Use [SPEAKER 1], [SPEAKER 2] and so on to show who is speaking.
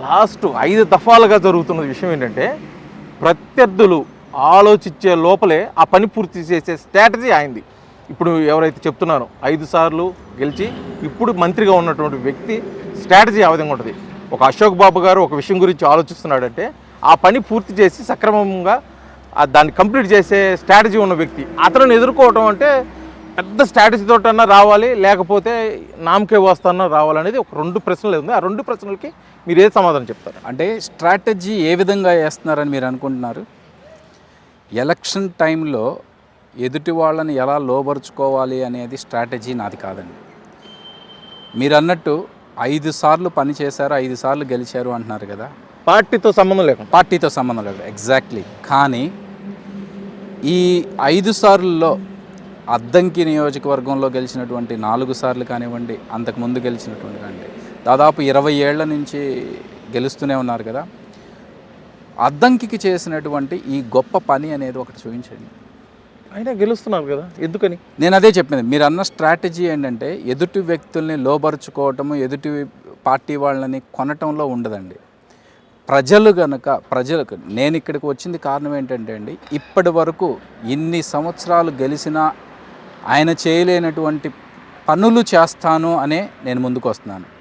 [SPEAKER 1] Last ఐదు దఫాలుగా జరుగుతున్న విషయం ఏంటంటే ప్రత్యర్థులు ఆలోచించే లోపలే ఆ పని పూర్తి చేసే స్ట్రాటజీ అయింది ఇప్పుడు ఎవరైతే చెప్తున్నారో ఐదు సార్లు గెలిచి ఇప్పుడు మంత్రిగా ఉన్నటువంటి వ్యక్తి స్ట్రాటజీ ఆ విధంగా ఉంటుంది. ఒక అశోక్ బాబు గారు ఒక విషయం గురించి ఆలోచిస్తున్నాడంటే ఆ పని పూర్తి చేసి సక్రమంగా దాన్ని కంప్లీట్ చేసే స్ట్రాటజీ ఉన్న వ్యక్తి అతను ఎదుర్కోవటం అంటే పెద్ద స్ట్రాటజీ తోటన్నా రావాలి లేకపోతే నామకే వస్తానో రావాలనేది ఒక రెండు ప్రశ్నలు ఉంది. ఆ రెండు ప్రశ్నలకి మీరు ఏ సమాధానం చెప్తారు?
[SPEAKER 2] అంటే స్ట్రాటజీ ఏ విధంగా వేస్తున్నారని మీరు అనుకుంటున్నారు? ఎలక్షన్ టైంలో ఎదుటి వాళ్ళని ఎలా లోబరుచుకోవాలి అనేది స్ట్రాటజీ నాది కాదండి. మీరు అన్నట్టు ఐదు సార్లు పని చేశారు ఐదు సార్లు గెలిచారు అంటున్నారు కదా.
[SPEAKER 1] పార్టీతో సంబంధం లేకుండా.
[SPEAKER 2] పార్టీతో సంబంధం లేదు. ఎగ్జాక్ట్లీ కానీ ఈ ఐదు సార్లలో అద్దంకి నియోజకవర్గంలో గెలిచినటువంటి నాలుగు సార్లు కానివ్వండి అంతకుముందు గెలిచినటువంటి కానివ్వండి దాదాపు ఇరవై ఏళ్ళ నుంచి గెలుస్తూనే ఉన్నారు కదా. అద్దంకికి చేసినటువంటి ఈ గొప్ప పని అనేది ఒకటి చూపించండి.
[SPEAKER 1] అయినా గెలుస్తున్నారు కదా ఎందుకని?
[SPEAKER 2] నేను అదే చెప్పింది మీరు అన్న స్ట్రాటజీ ఏంటంటే ఎదుటి వ్యక్తుల్ని లోబరుచుకోవటము ఎదుటి పార్టీ వాళ్ళని కొనటంలో ఉండదండి. ప్రజలు గనక ప్రజలకు నేను ఇక్కడికి వచ్చింది కారణం ఏంటంటే అండి ఇప్పటి వరకు ఇన్ని సంవత్సరాలు గెలిచినా ఆయన చేయలేనటువంటి పనులు చేస్తాను అనే నేను ముందుకు వస్తున్నాను.